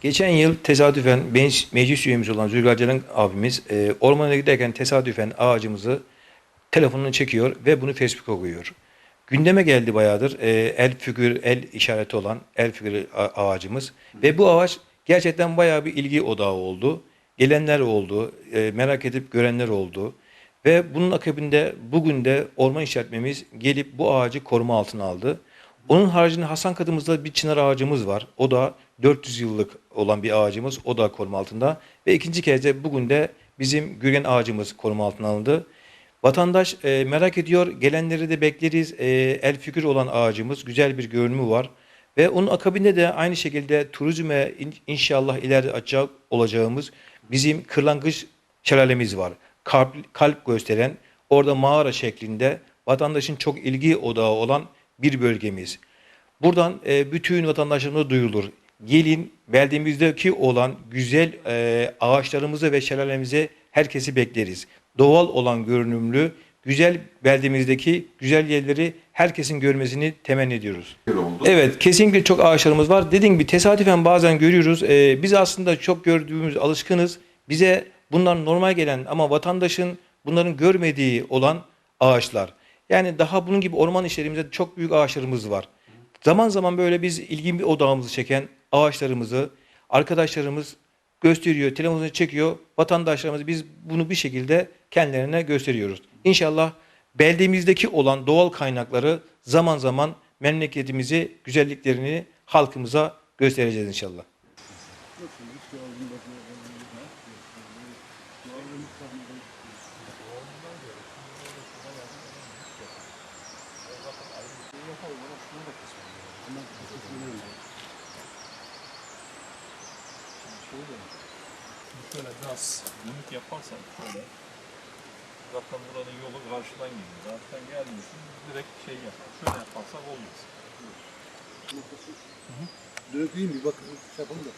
Geçen yıl tesadüfen meclis, üyemiz olan Zülgar Ceren abimiz e, ormana giderken tesadüfen ağacımızı telefonunu çekiyor ve bunu Facebook'a koyuyor. Gündeme geldi bayağıdır e, el figür, el işareti olan el figür ağacımız ve bu ağaç gerçekten bayağı bir ilgi odağı oldu. Gelenler oldu, e, merak edip görenler oldu. Ve bunun akabinde bugün de orman işletmemiz gelip bu ağacı koruma altına aldı. Onun haricinde Hasan Kadımız'da bir çınar ağacımız var. O da 400 yıllık olan bir ağacımız. O da koruma altında. Ve ikinci kez de bugün de bizim gürgen ağacımız koruma altına alındı. Vatandaş e, merak ediyor. Gelenleri de bekleriz. E, el figür olan ağacımız. Güzel bir görünümü var. Ve onun akabinde de aynı şekilde turizme in- inşallah ileride açacak olacağımız bizim kırlangıç şelalemiz var. Kalp, kalp gösteren orada mağara şeklinde vatandaşın çok ilgi odağı olan bir bölgemiz. Buradan e, bütün vatandaşlarımıza duyulur. Gelin beldemizdeki olan güzel e, ağaçlarımızı ve şelalemizi herkesi bekleriz. Doğal olan görünümlü, güzel beldemizdeki güzel yerleri herkesin görmesini temenni ediyoruz. Evet, kesinlikle çok ağaçlarımız var. Dediğim gibi tesadüfen bazen görüyoruz. Ee, biz aslında çok gördüğümüz, alışkınız. Bize bunlar normal gelen ama vatandaşın bunların görmediği olan ağaçlar. Yani daha bunun gibi orman işlerimizde çok büyük ağaçlarımız var. Zaman zaman böyle biz ilgin bir odağımızı çeken ağaçlarımızı arkadaşlarımız gösteriyor, televizyona çekiyor. Vatandaşlarımız biz bunu bir şekilde kendilerine gösteriyoruz. İnşallah beldemizdeki olan doğal kaynakları zaman zaman memleketimizi, güzelliklerini halkımıza göstereceğiz inşallah. Şöyle biraz dönük yaparsan şöyle. Zaten buranın yolu karşıdan geliyor. Zaten gelmiyorsun direkt şey yap. Şöyle yaparsak olmaz. Dönüp iyi mi? Bak şey yapalım da.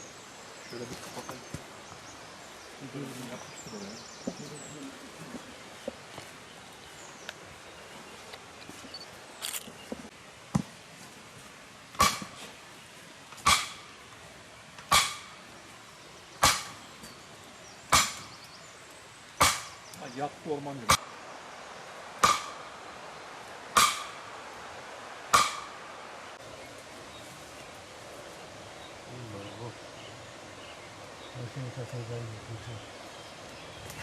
Şöyle bir kapatayım. 这一块儿先关紧这一